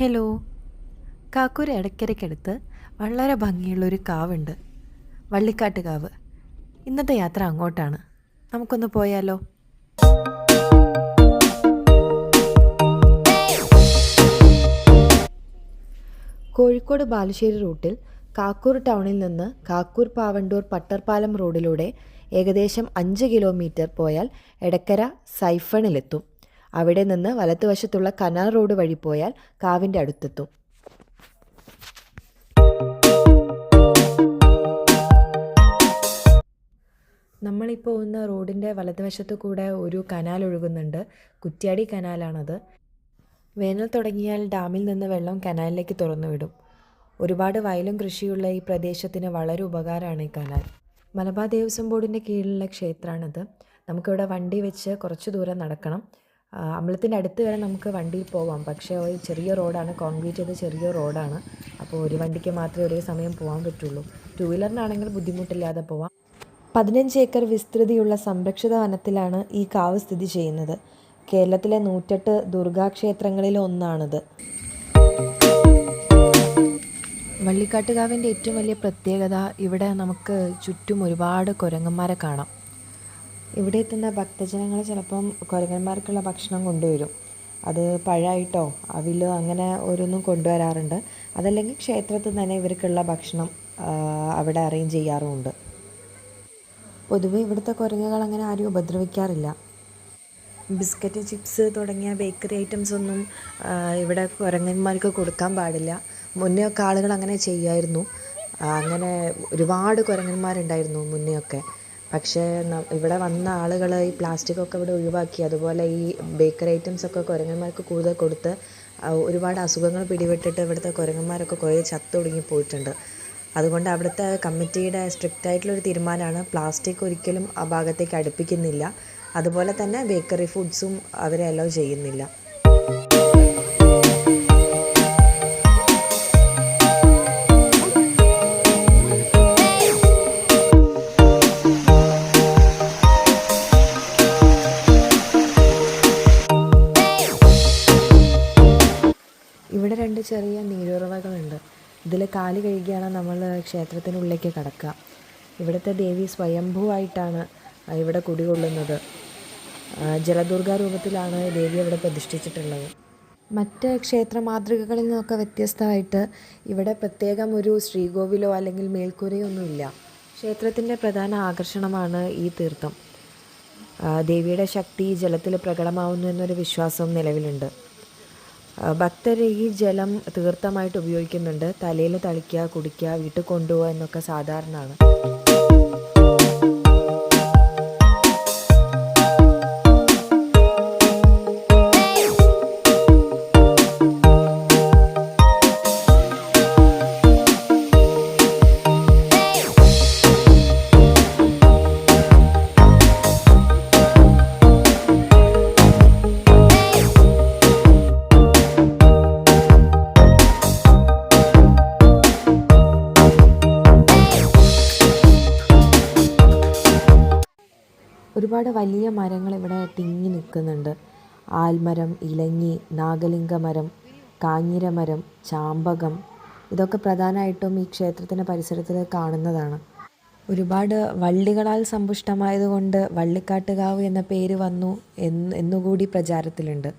Hello. Kakkur ഇടയ്ക്കിടയ്ക്കടുത്ത് വളരെ ഭംഗിയുള്ളൊരു കാവുണ്ട്. വള്ളിക്കാട്ട് കാവ് ഇന്നത്തെ യാത്ര അങ്ങോട്ടാണ്. നമുക്കൊന്ന് പോയാലോ? കോഴിക്കോട് ബാലുശ്ശേരി റൂട്ടിൽ കാക്കൂർ ടൗണിൽ നിന്ന് കാക്കൂർ പാവണ്ടൂർ പട്ടർപാലം റോഡിലൂടെ ഏകദേശം അഞ്ച് കിലോമീറ്റർ പോയാൽ എടക്കര സൈഫണിലെത്തും. അവിടെ നിന്ന് വലത്തുവശത്തുള്ള കനാൽ റോഡ് വഴി പോയാൽ കാവിന്റെ അടുത്തെത്തും. നമ്മളിപ്പോൾ പോകുന്ന റോഡിന്റെ വലതുവശത്തു കൂടെ ഒരു കനാൽ ഒഴുകുന്നുണ്ട്. കുറ്റ്യാടി കനാലാണത്. വേനൽ തുടങ്ങിയാൽ ഡാമിൽ നിന്ന് വെള്ളം കനാലിലേക്ക് തുറന്നു വിടും ഒരുപാട് വയലും കൃഷിയുള്ള ഈ പ്രദേശത്തിന് വളരെ ഉപകാരമാണ് ഈ കനാൽ. മലബാർ ദേവസ്വം ബോർഡിന്റെ കീഴിലുള്ള ക്ഷേത്രമാണിത് നമുക്കിവിടെ വണ്ടി വെച്ച് കുറച്ച് ദൂരം നടക്കണം. അമ്പലത്തിന്റെ അടുത്ത് വരെ നമുക്ക് വണ്ടിയിൽ പോവാം. പക്ഷേ ഒരു ചെറിയ റോഡാണ്. കോൺക്രീറ്റ് ചെയ്ത ചെറിയ റോഡാണ്. അപ്പോൾ ഒരു വണ്ടിക്ക് മാത്രമേ ഒരേ സമയം പോകാൻ പറ്റുള്ളൂ. ടു വീലറിനാണെങ്കിൽ ബുദ്ധിമുട്ടില്ലാതെ പോവാം. പതിനഞ്ച് ഏക്കർ വിസ്തൃതിയുള്ള സംരക്ഷിത വനത്തിലാണ് ഈ കാവ് സ്ഥിതി ചെയ്യുന്നത്. കേരളത്തിലെ നൂറ്റെട്ട് ദുർഗാക്ഷേത്രങ്ങളിൽ ഒന്നാണിത്. വള്ളിക്കാട്ടുകാവിന്റെ ഏറ്റവും വലിയ പ്രത്യേകത ഇവിടെ നമുക്ക് ചുറ്റും ഒരുപാട് കുരങ്ങന്മാരെ കാണാം. ഇവിടെ എത്തുന്ന ഭക്തജനങ്ങൾ ചിലപ്പം കുരങ്ങന്മാർക്കുള്ള ഭക്ഷണം കൊണ്ടുവരും. അത് പഴമായിട്ടോ അവിലോ അങ്ങനെ ഓരോന്നും കൊണ്ടുവരാറുണ്ട്. അതല്ലെങ്കിൽ ക്ഷേത്രത്തിൽ തന്നെ ഇവർക്കുള്ള ഭക്ഷണം അവിടെ അറേഞ്ച് ചെയ്യാറുമുണ്ട്. പൊതുവെ ഇവിടുത്തെ കുരങ്ങുകൾ അങ്ങനെ ആരും ഉപദ്രവിക്കാറില്ല. ബിസ്ക്കറ്റ് ചിപ്സ് തുടങ്ങിയ ബേക്കറി ഐറ്റംസ് ഒന്നും ഇവിടെ കുരങ്ങന്മാർക്ക് കൊടുക്കാൻ പാടില്ല. മുന്നേ ഒക്കെ ആളുകൾ അങ്ങനെ ചെയ്യുമായിരുന്നു. അങ്ങനെ ഒരുപാട് കുരങ്ങന്മാരുണ്ടായിരുന്നു മുന്നേ ഒക്കെ പക്ഷേ ഇവിടെ വന്ന ആളുകൾ ഈ പ്ലാസ്റ്റിക് ഒക്കെ ഇവിടെ ഒഴിവാക്കി. അതുപോലെ ഈ ബേക്കറി ഐറ്റംസ് ഒക്കെ കുരങ്ങന്മാർക്ക് കൂടുതൽ കൊടുത്ത് ഒരുപാട് അസുഖങ്ങൾ പിടിപെട്ടിട്ട് ഇവിടുത്തെ കുരങ്ങന്മാരൊക്കെ കുറേ ചത്തൊടുങ്ങി പോയിട്ടുണ്ട്. അതുകൊണ്ട് അവിടുത്തെ കമ്മിറ്റിയുടെ സ്ട്രിക്റ്റ് ആയിട്ടുള്ളൊരു തീരുമാനമാണ് പ്ലാസ്റ്റിക് ഒരിക്കലും ആ ഭാഗത്തേക്ക് അടുപ്പിക്കുന്നില്ല. അതുപോലെ തന്നെ ബേക്കറി ഫുഡ്സും അവരെ അലോ ചെയ്യുന്നില്ല. ഇവിടെ രണ്ട് ചെറിയ നീരുറവകളുണ്ട്. ഇതിൽ കാൽ കഴുകിയാണ് നമ്മൾ ക്ഷേത്രത്തിനുള്ളിലേക്ക് കടക്കുക. ഇവിടുത്തെ ദേവി സ്വയംഭൂവായിട്ടാണ് ഇവിടെ കുടികൊള്ളുന്നത്. ജലദുർഗ രൂപത്തിലാണ് ദേവി ഇവിടെ പ്രതിഷ്ഠിച്ചിട്ടുള്ളത്. മറ്റ് ക്ഷേത്ര മാതൃകകളിൽ നിന്നൊക്കെ വ്യത്യസ്തമായിട്ട് ഇവിടെ പ്രത്യേകം ഒരു ശ്രീകോവിലോ അല്ലെങ്കിൽ മേൽക്കൂരയോ ഒന്നുമില്ല ക്ഷേത്രത്തിന്റെ പ്രധാന ആകർഷണമാണ് ഈ തീർത്ഥം. ദേവിയുടെ ശക്തി ജലത്തിൽ പ്രകടമാവുന്നു എന്നൊരു വിശ്വാസവും നിലവിലുണ്ട്. ഭക്തർ ഈ ജലം തീർത്ഥമായിട്ട് ഉപയോഗിക്കുന്നുണ്ട്. തലയിൽ തളിക്കുക കുടിക്കുക വീട്ടിൽ കൊണ്ടുപോകുക എന്നൊക്കെ സാധാരണമാണ് ഒരുപാട് വലിയ മരങ്ങൾ ഇവിടെ തിങ്ങി നിൽക്കുന്നുണ്ട്. ആൽമരം ഇലഞ്ഞി നാഗലിംഗ മരം കാഞ്ഞിരമരം ചാമ്പകം ഇതൊക്കെ പ്രധാനമായിട്ടും ഈ ക്ഷേത്രത്തിന്റെ പരിസരത്തിൽ കാണുന്നതാണ്. ഒരുപാട് വള്ളികളാൽ സമ്പുഷ്ടമായതുകൊണ്ട് വള്ളിക്കാട്ടുകാവ് എന്ന പേര് വന്നു എന്ന് എന്നുകൂടി പ്രചാരത്തിലുണ്ട്.